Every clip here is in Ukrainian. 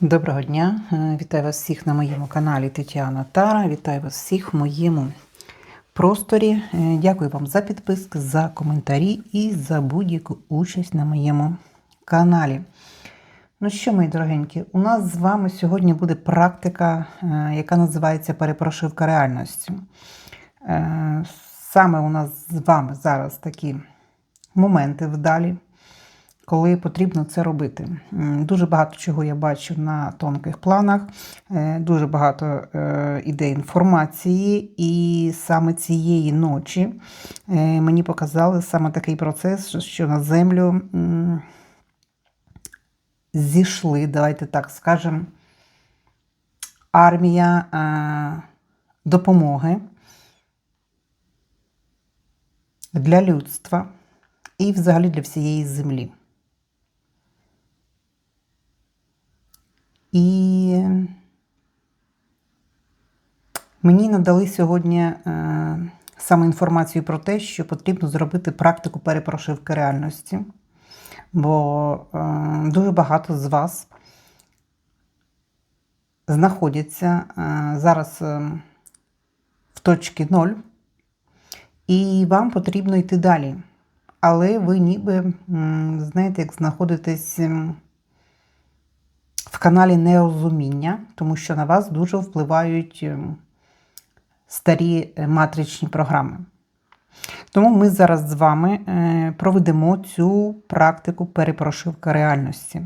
Доброго дня! Е, Вітаю вас всіх на моєму каналі Тетяна Тара. Вітаю вас всіх в моєму просторі. Е, Дякую вам за підписки, за коментарі і за будь-яку участь на моєму каналі. Ну що, мої дорогенькі, у нас з вами сьогодні буде практика, е, яка називається перепрошивка реальності. Саме у нас з вами зараз такі моменти вдалі коли потрібно це робити. Дуже багато чого я бачу на тонких планах, е, дуже багато е, ідей інформації, і саме цієї ночі е, мені показали саме такий процес, що на землю зійшли, давайте так скажемо, армія допомоги для людства і взагалі для всієї землі. І мені надали сьогодні е, саме інформацію про те, що потрібно зробити практику перепрошивки реальності. Бо е, дуже багато з вас знаходяться е, зараз в точці 0, і вам потрібно йти далі. Але ви ніби, знаєте, як знаходитесь. Каналі Нерозуміння, тому що на вас дуже впливають ем, старі е, матричні програми. Тому ми зараз з вами е, проведемо цю практику перепрошивки реальності.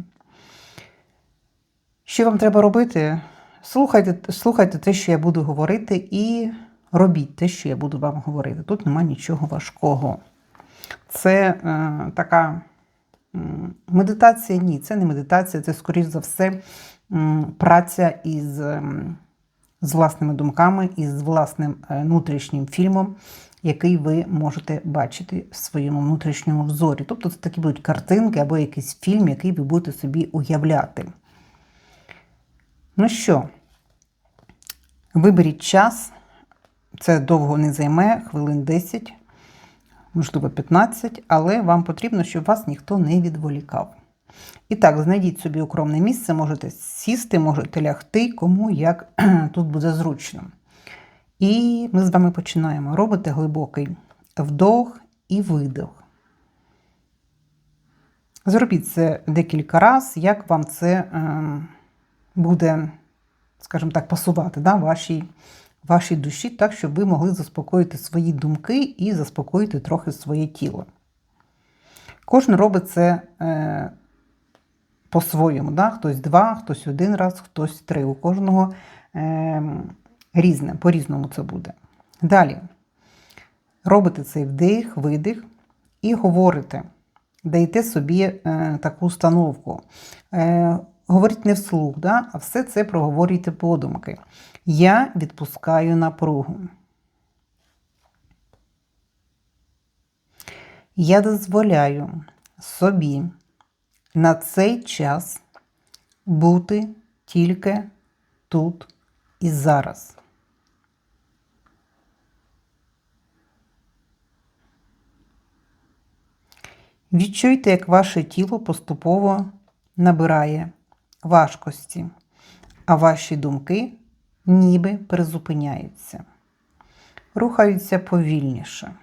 Що вам треба робити? Слухайте, слухайте те, що я буду говорити, і робіть те, що я буду вам говорити. Тут нема нічого важкого. Це е, така Медитація ні, це не медитація, це, скоріш за все, праця із, з власними думками і з власним е, внутрішнім фільмом, який ви можете бачити в своєму внутрішньому взорі. Тобто це такі будуть картинки або якийсь фільм, який ви будете собі уявляти. Ну що, виберіть час, це довго не займе, хвилин 10 можливо, 15, але вам потрібно, щоб вас ніхто не відволікав. І так, знайдіть собі укромне місце, можете сісти, можете лягти, кому як тут буде зручно. І ми з вами починаємо. Робите глибокий вдох і видох. Зробіть це декілька разів, як вам це е, буде, скажімо так, пасувати да, вашій вашій душі, так, щоб ви могли заспокоїти свої думки і заспокоїти трохи своє тіло. Кожен робить це е, по-своєму. Да? Хтось два, хтось один раз, хтось три. У кожного е, різне, по-різному це буде. Далі робите цей вдих, видих і говорите. Даєте собі е, таку установку. Е, Говоріть не вслух, да? а все це проговорюйте подумки. Я відпускаю напругу. Я дозволяю собі на цей час бути тільки тут і зараз. Відчуйте, як ваше тіло поступово набирає важкості, а ваші думки ніби призупиняються, рухаються повільніше.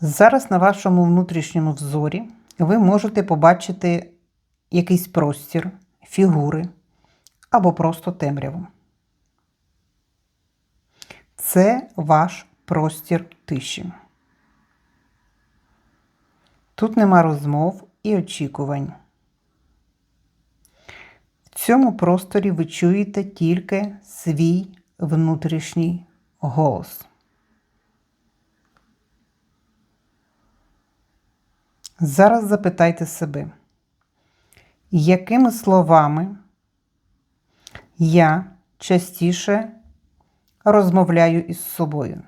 Зараз на вашому внутрішньому взорі ви можете побачити якийсь простір, фігури або просто темряву. Це ваш простір тиші. Тут нема розмов і очікувань. Цьому просторі ви чуєте тільки свій внутрішній голос. Зараз запитайте себе, якими словами я частіше розмовляю із собою?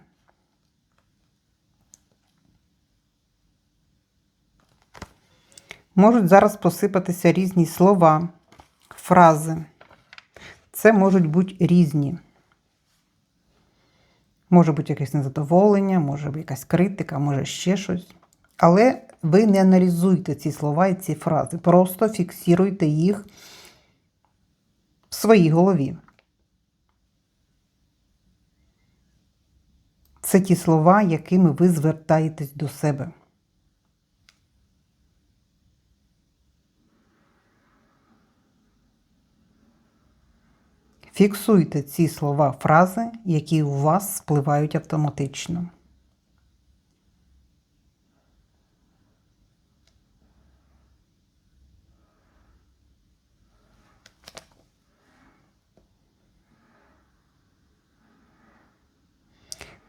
Можуть зараз посипатися різні слова, фрази. Це можуть бути різні. Може бути якесь незадоволення, може бути якась критика, може ще щось. Але ви не аналізуйте ці слова і ці фрази. Просто фіксуйте їх в своїй голові. Це ті слова, якими ви звертаєтесь до себе. Фіксуйте ці слова фрази, які у вас спливають автоматично.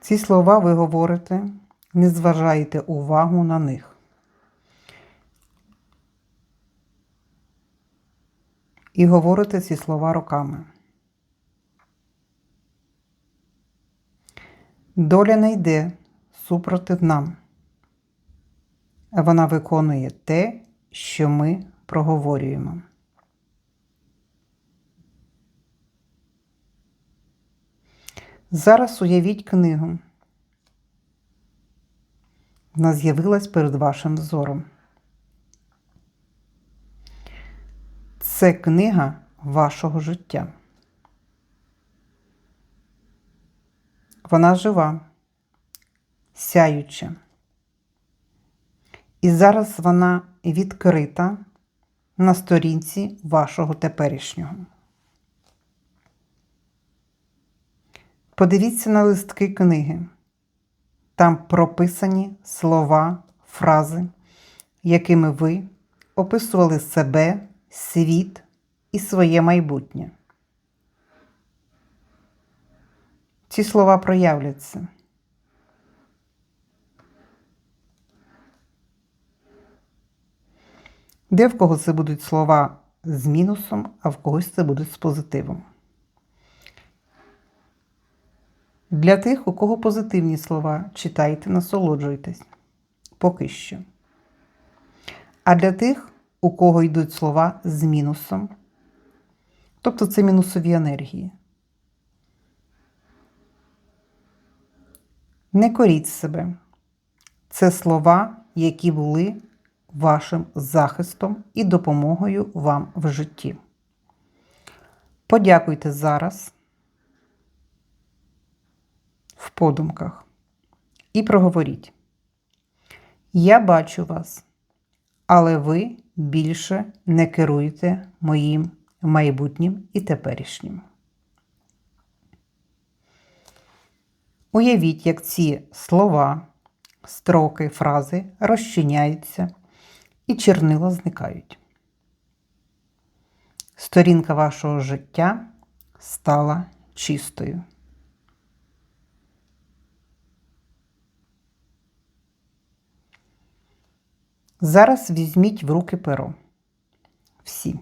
Ці слова ви говорите, не зважаєте увагу на них. І говорите ці слова роками. Доля не йде супротив нам. Вона виконує те, що ми проговорюємо. Зараз уявіть книгу. Вона з'явилась перед вашим взором. Це книга вашого життя. Вона жива, сяюча. І зараз вона відкрита на сторінці вашого теперішнього. Подивіться на листки книги. Там прописані слова, фрази, якими ви описували себе, світ і своє майбутнє. Ці слова проявляться. Де в кого це будуть слова з мінусом, а в когось це будуть з позитивом. Для тих, у кого позитивні слова, читайте, насолоджуйтесь. Поки що. А для тих, у кого йдуть слова з мінусом, тобто це мінусові енергії. Не коріть себе. Це слова, які були вашим захистом і допомогою вам в житті. Подякуйте зараз в подумках і проговоріть. Я бачу вас, але ви більше не керуєте моїм майбутнім і теперішнім. Уявіть, як ці слова, строки, фрази розчиняються і чернила зникають. Сторінка вашого життя стала чистою. Зараз візьміть в руки перо. Всі.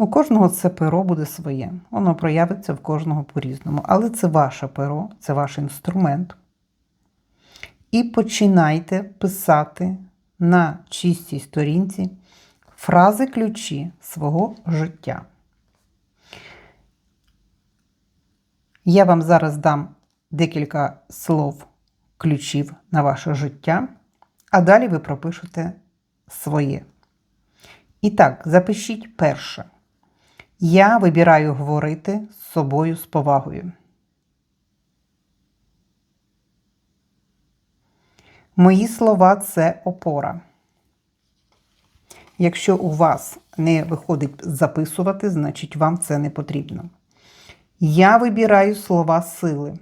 У кожного це перо буде своє. Воно проявиться в кожного по-різному. Але це ваше перо, це ваш інструмент. І починайте писати на чистій сторінці фрази ключі свого життя. Я вам зараз дам декілька слов ключів на ваше життя, а далі ви пропишете своє. І так, запишіть перше. Я вибираю говорити з собою з повагою. Мої слова це опора. Якщо у вас не виходить записувати, значить вам це не потрібно. Я вибираю слова сили.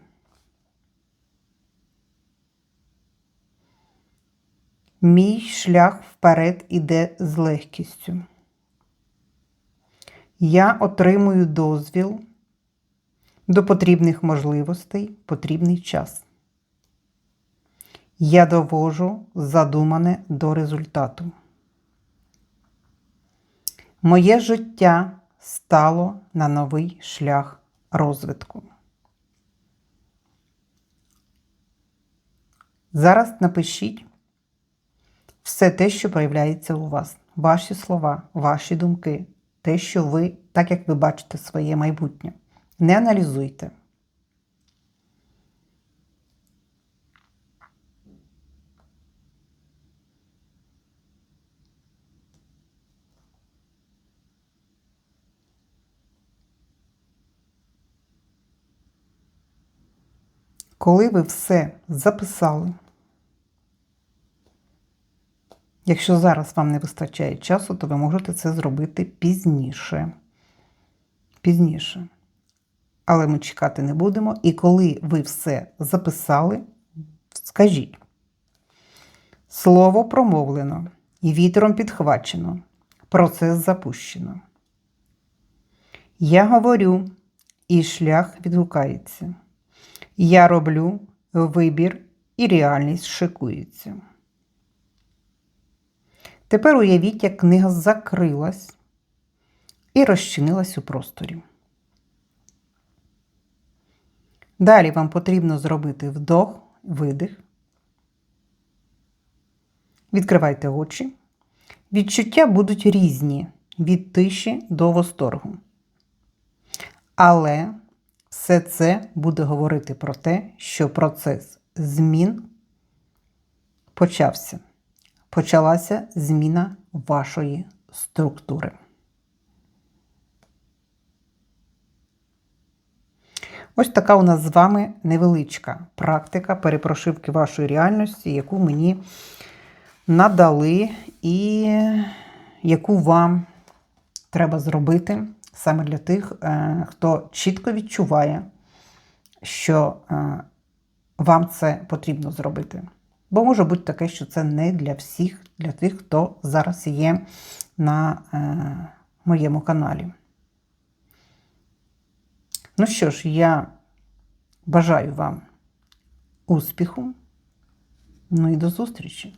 Мій шлях вперед іде з легкістю. Я отримую дозвіл до потрібних можливостей потрібний час. Я довожу задумане до результату. Моє життя стало на новий шлях розвитку. Зараз напишіть все те, що проявляється у вас, ваші слова, ваші думки, те, що ви, так як ви бачите своє майбутнє. Не аналізуйте. Коли ви все записали, якщо зараз вам не вистачає часу, то ви можете це зробити пізніше. Пізніше. Але ми чекати не будемо. І коли ви все записали, скажіть. Слово промовлено, і вітром підхвачено, процес запущено. Я говорю, і шлях відгукається. Я роблю вибір, і реальність шикується. Тепер уявіть, як книга закрилась і розчинилась у просторі. Далі вам потрібно зробити вдох, видих. Відкривайте очі. Відчуття будуть різні від тиші до восторгу. Але все це буде говорити про те, що процес змін почався. Почалася зміна вашої структури. Ось така у нас з вами невеличка практика перепрошивки вашої реальності, яку мені надали і яку вам треба зробити саме для тих, е, хто чітко відчуває, що е, вам це потрібно зробити. Бо може бути таке, що це не для всіх, для тих, хто зараз є на е, моєму каналі. Ну що ж, я бажаю вам успіху. Ну і до зустрічі!